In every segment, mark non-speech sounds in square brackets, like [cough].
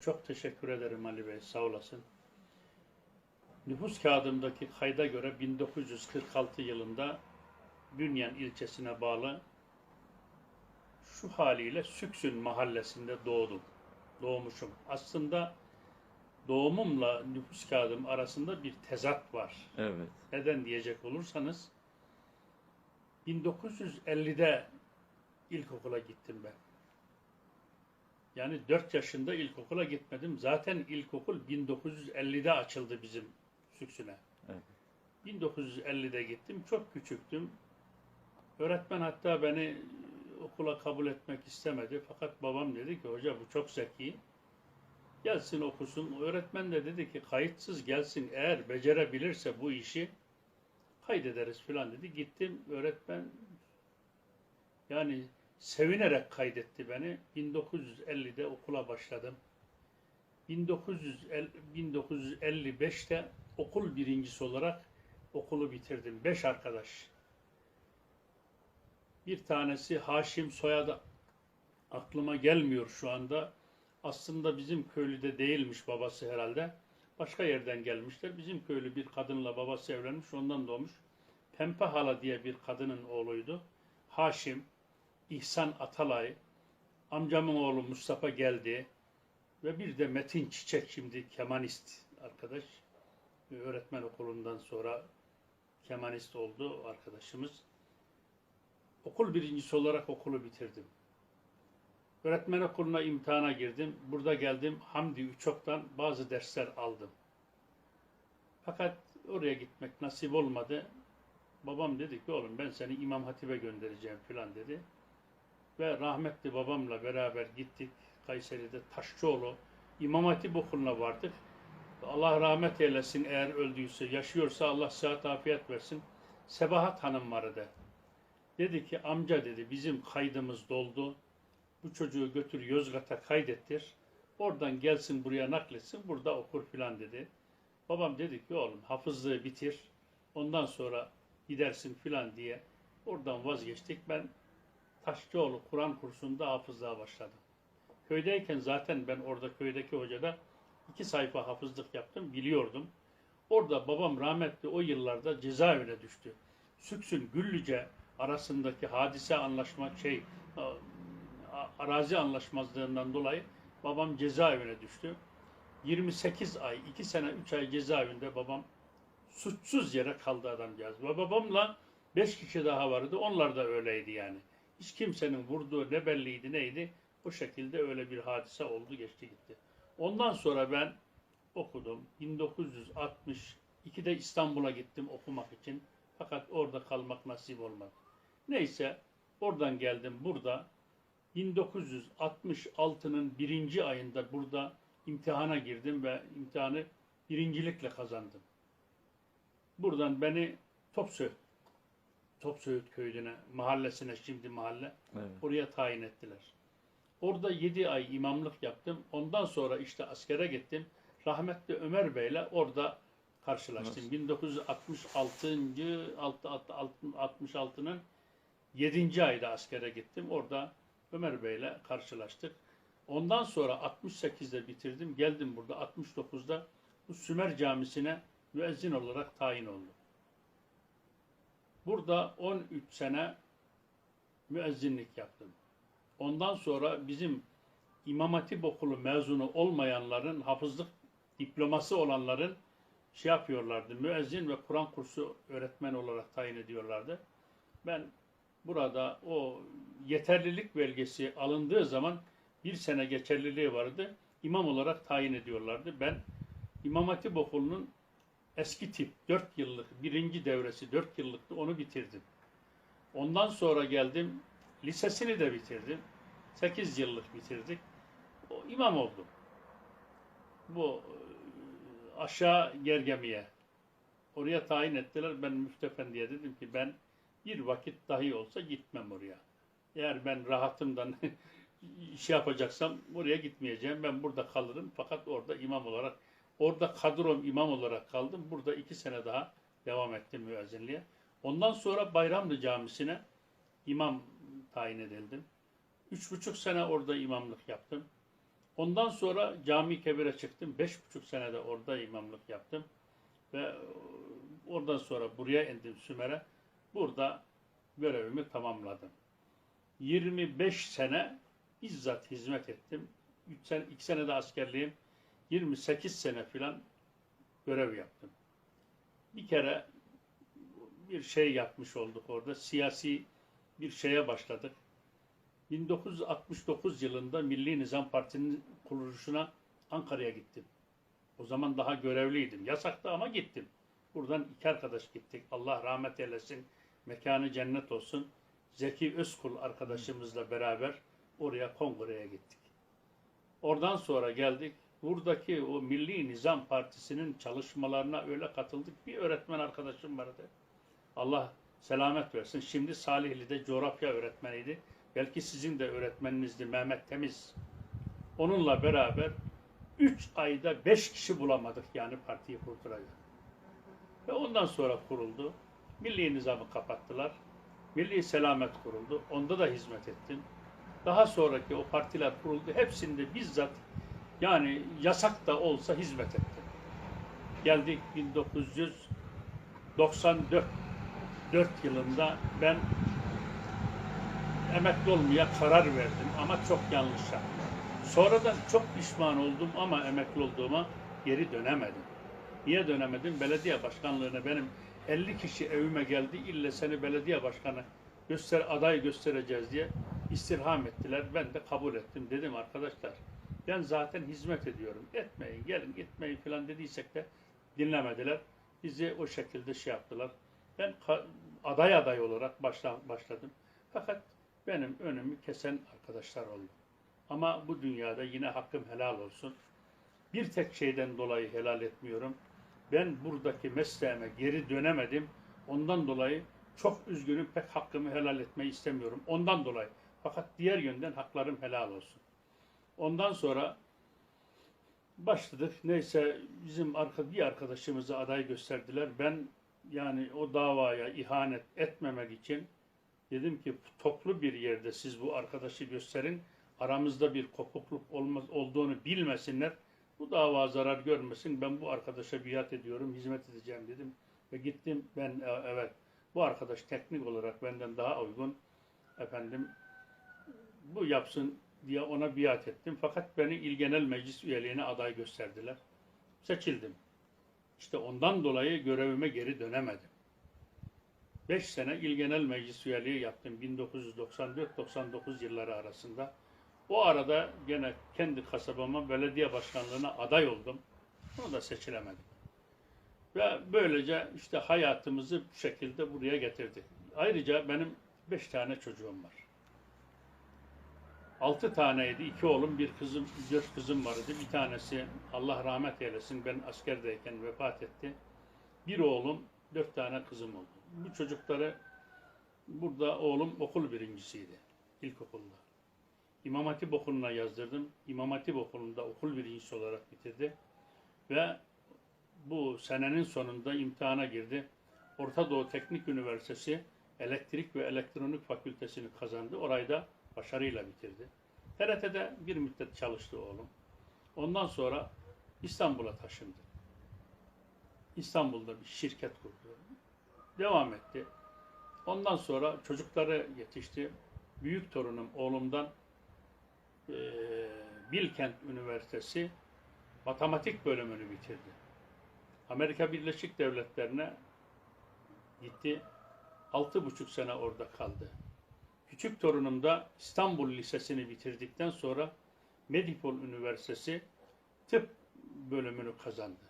Çok teşekkür ederim Ali Bey, sağ olasın. Nüfus kağıdımdaki kayda göre 1946 yılında Bünyan ilçesine bağlı şu haliyle Süksün mahallesinde doğdum. Doğmuşum. Aslında doğumumla nüfus kağıdım arasında bir tezat var. Evet. Neden diyecek olursanız 1950'de ilkokula gittim ben. Yani 4 yaşında ilkokula gitmedim. Zaten ilkokul 1950'de açıldı bizim Süksüne. Evet. 1950'de gittim. Çok küçüktüm. Öğretmen hatta beni okula kabul etmek istemedi. Fakat babam dedi ki hoca bu çok zeki. Gelsin okusun. Öğretmen de dedi ki kayıtsız gelsin eğer becerebilirse bu işi kaydederiz filan dedi. Gittim öğretmen yani sevinerek kaydetti beni. 1950'de okula başladım. 1950 1955'te okul birincisi olarak okulu bitirdim. Beş arkadaş. Bir tanesi Haşim soyadı aklıma gelmiyor şu anda. Aslında bizim köylüde değilmiş babası herhalde. Başka yerden gelmişler. Bizim köylü bir kadınla babası evlenmiş. Ondan doğmuş. Pempe Hala diye bir kadının oğluydu. Haşim, İhsan Atalay, amcamın oğlu Mustafa geldi ve bir de Metin Çiçek şimdi kemanist arkadaş. Öğretmen okulundan sonra kemanist oldu arkadaşımız. Okul birincisi olarak okulu bitirdim. Öğretmen okuluna imtihana girdim. Burada geldim Hamdi Üçok'tan bazı dersler aldım. Fakat oraya gitmek nasip olmadı. Babam dedi ki oğlum ben seni İmam Hatip'e göndereceğim filan dedi. Ve rahmetli babamla beraber gittik. Kayseri'de Taşçıoğlu İmam Hatip okuluna vardık. Allah rahmet eylesin eğer öldüyse, yaşıyorsa Allah sıhhat afiyet versin. Sebahat Hanım vardı. Dedi ki amca dedi bizim kaydımız doldu. Bu çocuğu götür Yozgat'a kaydettir. Oradan gelsin buraya nakletsin burada okur filan dedi. Babam dedi ki oğlum hafızlığı bitir. Ondan sonra gidersin filan diye oradan vazgeçtik. Ben Taşçıoğlu Kur'an kursunda hafızlığa başladım. Köydeyken zaten ben orada köydeki hocada iki sayfa hafızlık yaptım, biliyordum. Orada babam rahmetli o yıllarda cezaevine düştü. Süksün Güllüce arasındaki hadise anlaşma şey arazi anlaşmazlığından dolayı babam cezaevine düştü. 28 ay, 2 sene 3 ay cezaevinde babam suçsuz yere kaldı adamcağız. Ve babamla 5 kişi daha vardı. Onlar da öyleydi yani. Hiç kimsenin vurduğu ne belliydi neydi. Bu şekilde öyle bir hadise oldu geçti gitti. Ondan sonra ben okudum. 1962'de İstanbul'a gittim okumak için. Fakat orada kalmak nasip olmadı. Neyse oradan geldim burada. 1966'nın birinci ayında burada imtihana girdim ve imtihanı birincilikle kazandım. Buradan beni Topsöğüt, Topsöğüt köyüne, mahallesine şimdi mahalle, Evet. oraya tayin ettiler. Orada 7 ay imamlık yaptım. Ondan sonra işte askere gittim. Rahmetli Ömer Bey'le orada karşılaştım. Nasıl? 1966. 66'nın 7. ayda askere gittim. Orada Ömer Bey'le karşılaştık. Ondan sonra 68'de bitirdim. Geldim burada 69'da bu Sümer Camisi'ne müezzin olarak tayin oldum. Burada 13 sene müezzinlik yaptım. Ondan sonra bizim İmam Hatip okulu mezunu olmayanların, hafızlık diploması olanların şey yapıyorlardı, müezzin ve Kur'an kursu öğretmen olarak tayin ediyorlardı. Ben burada o yeterlilik belgesi alındığı zaman bir sene geçerliliği vardı. İmam olarak tayin ediyorlardı. Ben İmam Hatip okulunun eski tip 4 yıllık birinci devresi 4 yıllıktı onu bitirdim. Ondan sonra geldim lisesini de bitirdim. 8 yıllık bitirdik. O imam oldum. Bu e, aşağı Gergemi'ye. Oraya tayin ettiler. Ben müftefendiye dedim ki ben bir vakit dahi olsa gitmem oraya. Eğer ben rahatımdan [laughs] şey yapacaksam oraya gitmeyeceğim. Ben burada kalırım. Fakat orada imam olarak orada kadrom imam olarak kaldım. Burada iki sene daha devam ettim müezzinliğe. Ondan sonra Bayramlı Camisi'ne imam tayin edildim. Üç buçuk sene orada imamlık yaptım. Ondan sonra cami kebire çıktım. Beş buçuk senede orada imamlık yaptım. Ve oradan sonra buraya indim Sümer'e. Burada görevimi tamamladım. 25 sene bizzat hizmet ettim. 3 sene, 2 sene de askerliğim. 28 sene filan görev yaptım. Bir kere bir şey yapmış olduk orada. Siyasi bir şeye başladık. 1969 yılında Milli Nizam Partisi'nin kuruluşuna Ankara'ya gittim. O zaman daha görevliydim. Yasaktı ama gittim. Buradan iki arkadaş gittik. Allah rahmet eylesin. Mekanı cennet olsun. Zeki Özkul arkadaşımızla beraber oraya kongreye gittik. Oradan sonra geldik. Buradaki o Milli Nizam Partisi'nin çalışmalarına öyle katıldık. Bir öğretmen arkadaşım vardı. Allah selamet versin. Şimdi Salihli'de coğrafya öğretmeniydi. Belki sizin de öğretmeninizdi Mehmet Temiz. Onunla beraber 3 ayda 5 kişi bulamadık yani partiyi kurduracak. Ve ondan sonra kuruldu. Milli nizamı kapattılar. Milli selamet kuruldu. Onda da hizmet ettim. Daha sonraki o partiler kuruldu. Hepsinde bizzat yani yasak da olsa hizmet ettim. Geldik 1994 4 yılında ben emekli olmaya karar verdim ama çok yanlış yaptım. Sonradan çok pişman oldum ama emekli olduğuma geri dönemedim. Niye dönemedim? Belediye başkanlığına benim 50 kişi evime geldi. İlle seni belediye başkanı göster aday göstereceğiz diye istirham ettiler. Ben de kabul ettim. Dedim arkadaşlar ben zaten hizmet ediyorum. Etmeyin, gelin gitmeyin falan dediysek de dinlemediler. Bizi o şekilde şey yaptılar. Ben aday aday olarak başla- başladım. Fakat benim önümü kesen arkadaşlar oldu. Ama bu dünyada yine hakkım helal olsun. Bir tek şeyden dolayı helal etmiyorum. Ben buradaki mesleğime geri dönemedim. Ondan dolayı çok üzgünüm. Pek hakkımı helal etmeyi istemiyorum. Ondan dolayı. Fakat diğer yönden haklarım helal olsun. Ondan sonra başladık. Neyse bizim arka, bir arkadaşımızı aday gösterdiler. Ben yani o davaya ihanet etmemek için dedim ki toplu bir yerde siz bu arkadaşı gösterin. Aramızda bir kopukluk olmaz, olduğunu bilmesinler. Bu dava zarar görmesin. Ben bu arkadaşa biat ediyorum, hizmet edeceğim dedim. Ve gittim ben e, evet bu arkadaş teknik olarak benden daha uygun efendim bu yapsın diye ona biat ettim. Fakat beni İl Genel Meclis üyeliğine aday gösterdiler. Seçildim. İşte ondan dolayı görevime geri dönemedim. 5 sene İl Genel Meclis üyeliği yaptım 1994-99 yılları arasında. O arada gene kendi kasabama belediye başkanlığına aday oldum. Onu da seçilemedim. Ve böylece işte hayatımızı bu şekilde buraya getirdik. Ayrıca benim 5 tane çocuğum var. 6 taneydi. iki oğlum, bir kızım, dört kızım vardı. Bir tanesi Allah rahmet eylesin ben askerdeyken vefat etti. Bir oğlum, dört tane kızım oldu. Bu çocukları burada oğlum okul birincisiydi. ilkokulda. İmam Hatip okuluna yazdırdım. İmam Hatip okulunda okul birincisi olarak bitirdi. Ve bu senenin sonunda imtihana girdi. Orta Doğu Teknik Üniversitesi Elektrik ve Elektronik Fakültesini kazandı. Orayı da başarıyla bitirdi. TRT'de bir müddet çalıştı oğlum. Ondan sonra İstanbul'a taşındı. İstanbul'da bir şirket kurdu. Devam etti. Ondan sonra çocukları yetişti. Büyük torunum oğlumdan eee Bilkent Üniversitesi matematik bölümünü bitirdi. Amerika Birleşik Devletleri'ne gitti. Altı buçuk sene orada kaldı. Küçük torunum da İstanbul Lisesi'ni bitirdikten sonra Medipol Üniversitesi tıp bölümünü kazandı.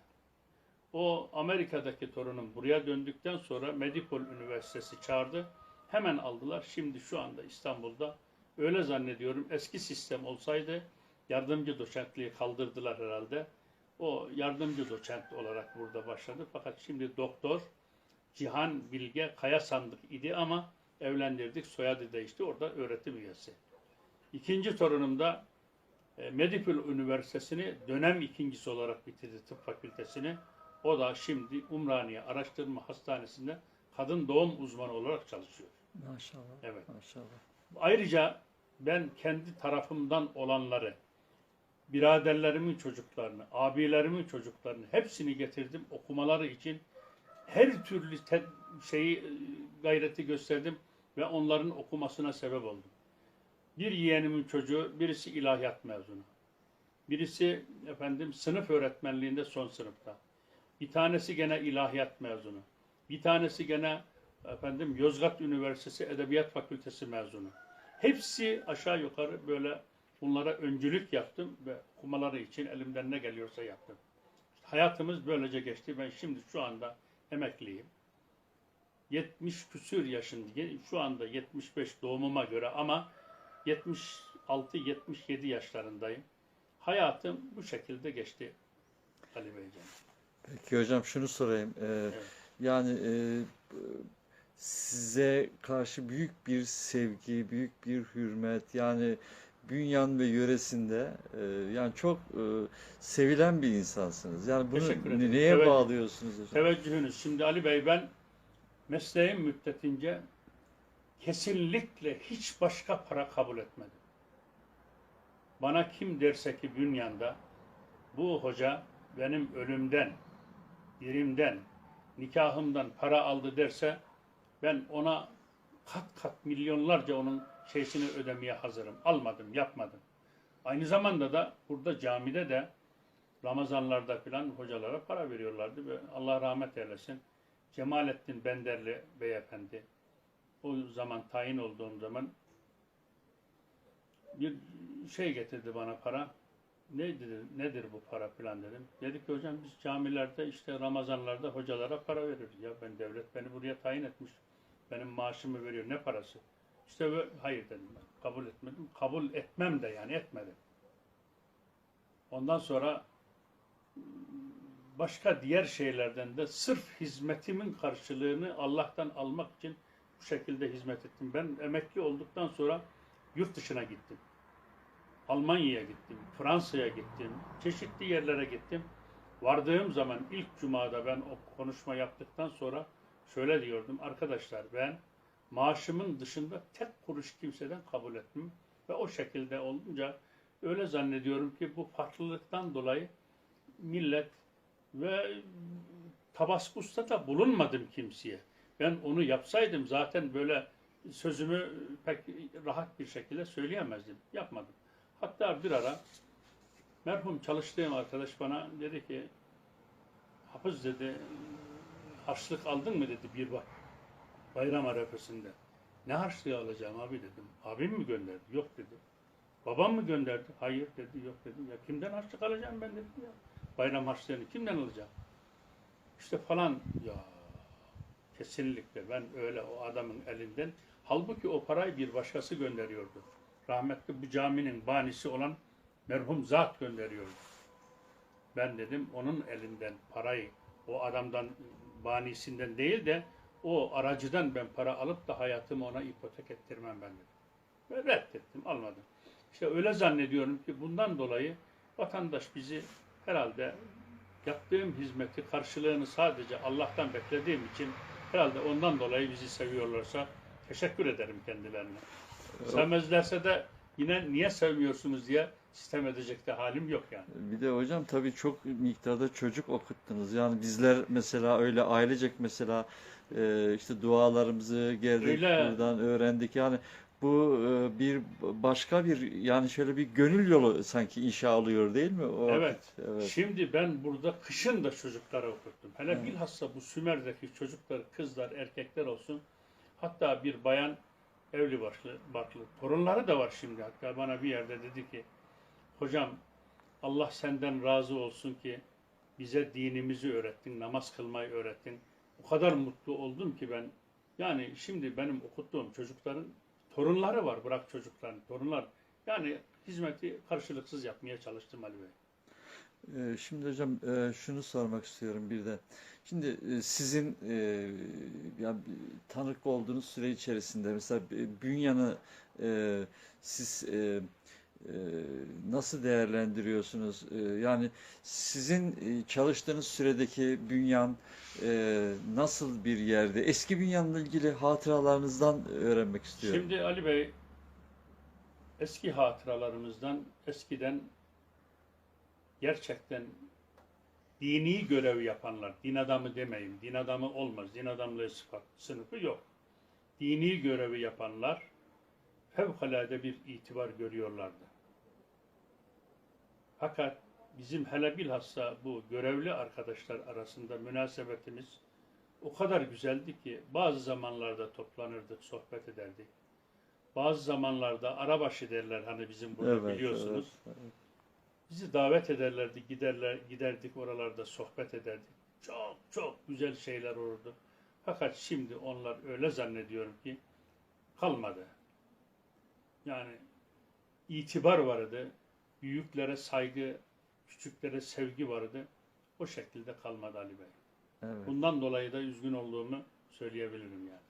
O Amerika'daki torunum buraya döndükten sonra Medipol Üniversitesi çağırdı. Hemen aldılar. Şimdi şu anda İstanbul'da öyle zannediyorum eski sistem olsaydı yardımcı doçentliği kaldırdılar herhalde. O yardımcı doçent olarak burada başladı. Fakat şimdi doktor Cihan Bilge Kaya Sandık idi ama evlendirdik. Soyadı değişti. Orada öğretim üyesi. İkinci torunum da e, Medipol Üniversitesi'ni dönem ikincisi olarak bitirdi tıp fakültesini. O da şimdi Umraniye Araştırma Hastanesi'nde kadın doğum uzmanı olarak çalışıyor. Maşallah. Evet. Maşallah. Ayrıca ben kendi tarafımdan olanları biraderlerimin çocuklarını, abilerimin çocuklarını hepsini getirdim okumaları için her türlü şeyi e, gayreti gösterdim ve onların okumasına sebep oldum. Bir yeğenimin çocuğu, birisi ilahiyat mezunu. Birisi efendim sınıf öğretmenliğinde son sınıfta. Bir tanesi gene ilahiyat mezunu. Bir tanesi gene efendim Yozgat Üniversitesi Edebiyat Fakültesi mezunu. Hepsi aşağı yukarı böyle bunlara öncülük yaptım ve okumaları için elimden ne geliyorsa yaptım. Hayatımız böylece geçti. Ben şimdi şu anda emekliyim. 70 küsür yaşındayım. Şu anda 75 doğumuma göre ama 76-77 yaşlarındayım. Hayatım bu şekilde geçti Ali Beyciğim. Peki hocam şunu sorayım. Ee, Yani e, size karşı büyük bir sevgi, büyük bir hürmet yani Bünyan ve yöresinde e, yani çok e, sevilen bir insansınız. Yani bunu neye Evet. bağlıyorsunuz hocam? Teveccühünüz. Şimdi Ali Bey ben mesleğim müddetince kesinlikle hiç başka para kabul etmedim. Bana kim derse ki bünyanda bu hoca benim ölümden, dirimden, nikahımdan para aldı derse ben ona kat kat milyonlarca onun şeysini ödemeye hazırım. Almadım, yapmadım. Aynı zamanda da burada camide de Ramazanlarda filan hocalara para veriyorlardı ve Allah rahmet eylesin. Cemalettin Benderli beyefendi o zaman tayin olduğum zaman bir şey getirdi bana para. Neydi, nedir bu para filan dedim. Dedi ki hocam biz camilerde işte Ramazanlarda hocalara para veriyoruz. Ya ben devlet beni buraya tayin etmiş. Benim maaşımı veriyor. Ne parası? İşte hayır dedim ben. Kabul etmedim. Kabul etmem de yani etmedim. Ondan sonra başka diğer şeylerden de sırf hizmetimin karşılığını Allah'tan almak için bu şekilde hizmet ettim. Ben emekli olduktan sonra yurt dışına gittim. Almanya'ya gittim, Fransa'ya gittim, çeşitli yerlere gittim. Vardığım zaman ilk cumada ben o konuşma yaptıktan sonra şöyle diyordum. Arkadaşlar ben maaşımın dışında tek kuruş kimseden kabul etmem. Ve o şekilde olunca öyle zannediyorum ki bu farklılıktan dolayı millet ve tabaskusta da bulunmadım kimseye. Ben onu yapsaydım zaten böyle sözümü pek rahat bir şekilde söyleyemezdim. Yapmadım. Hatta bir ara merhum çalıştığım arkadaş bana dedi ki Hafız dedi harçlık aldın mı dedi bir bak bayram arefesinde. Ne harçlığı alacağım abi dedim. Abim mi gönderdi? Yok dedi. Babam mı gönderdi? Hayır dedi. Yok dedi. Ya kimden harçlık alacağım ben dedim ya. Bayram harçlığını kimden alacağım? İşte falan ya kesinlikle ben öyle o adamın elinden halbuki o parayı bir başkası gönderiyordu. Rahmetli bu caminin banisi olan merhum zat gönderiyordu. Ben dedim onun elinden parayı o adamdan banisinden değil de o aracıdan ben para alıp da hayatımı ona ipotek ettirmem ben dedim. Ve reddettim, almadım. İşte öyle zannediyorum ki bundan dolayı vatandaş bizi herhalde yaptığım hizmeti karşılığını sadece Allah'tan beklediğim için herhalde ondan dolayı bizi seviyorlarsa teşekkür ederim kendilerine. Sevmezlerse de yine niye sevmiyorsunuz diye sistem edecek de halim yok yani. Bir de hocam tabii çok miktarda çocuk okuttunuz. Yani bizler mesela öyle ailecek mesela e, işte dualarımızı geldik Öyle. buradan öğrendik. Yani bu e, bir başka bir yani şöyle bir gönül yolu sanki inşa oluyor değil mi? O Evet. vakit? Evet. Şimdi ben burada kışın da çocuklara okuttum. Hele Evet. bilhassa bu Sümer'deki çocuklar, kızlar, erkekler olsun. Hatta bir bayan evli barklı, barklı. Torunları da var şimdi. Hatta bana bir yerde dedi ki, hocam Allah senden razı olsun ki bize dinimizi öğrettin, namaz kılmayı öğrettin. O kadar mutlu oldum ki ben. Yani şimdi benim okuttuğum çocukların torunları var. Bırak çocukların, torunlar. Yani hizmeti karşılıksız yapmaya çalıştım Ali Bey. Ee, Şimdi hocam e, şunu sormak istiyorum bir de. Şimdi e, sizin e, ya tanık olduğunuz süre içerisinde mesela Bünyan'ı siz nasıl değerlendiriyorsunuz? E, Yani sizin e, çalıştığınız süredeki Bünyan e, nasıl bir yerde? Eski Bünyan'la ilgili hatıralarınızdan öğrenmek istiyorum. Şimdi Ali Bey eski hatıralarımızdan eskiden gerçekten dini görev yapanlar, din adamı demeyeyim, din adamı olmaz, din adamlığı sıfat, sınıfı yok. Dini görevi yapanlar fevkalade bir itibar görüyorlardı. Fakat bizim hele bilhassa bu görevli arkadaşlar arasında münasebetimiz o kadar güzeldi ki bazı zamanlarda toplanırdık, sohbet ederdik. Bazı zamanlarda arabaşı derler hani bizim burada Evet, biliyorsunuz. evet, evet. Bizi davet ederlerdi, giderler, giderdik oralarda sohbet ederdik. Çok çok güzel şeyler olurdu. Fakat şimdi onlar öyle zannediyorum ki kalmadı. Yani itibar vardı, büyüklere saygı, küçüklere sevgi vardı. O şekilde kalmadı Ali Bey. Evet. Bundan dolayı da üzgün olduğumu söyleyebilirim yani.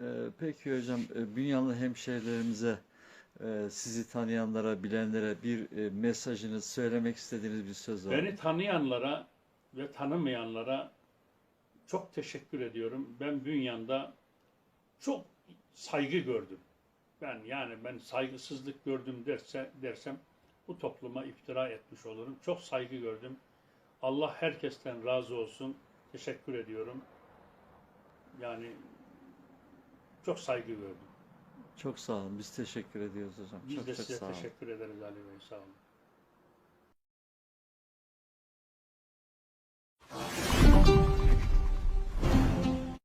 Ee, peki hocam, e, Bünyanlı hemşehrilerimize, e, sizi tanıyanlara, bilenlere bir e, mesajınız, söylemek istediğiniz bir söz var mı? Beni tanıyanlara ve tanımayanlara çok teşekkür ediyorum. Ben Bünyan'da çok saygı gördüm. Ben yani ben saygısızlık gördüm derse dersem bu topluma iftira etmiş olurum. Çok saygı gördüm. Allah herkesten razı olsun. Teşekkür ediyorum. Yani çok saygı gördüm. Çok sağ olun. Biz teşekkür ediyoruz hocam. Biz çok de çok size sağ olun. teşekkür ederiz Ali Bey. Sağ olun.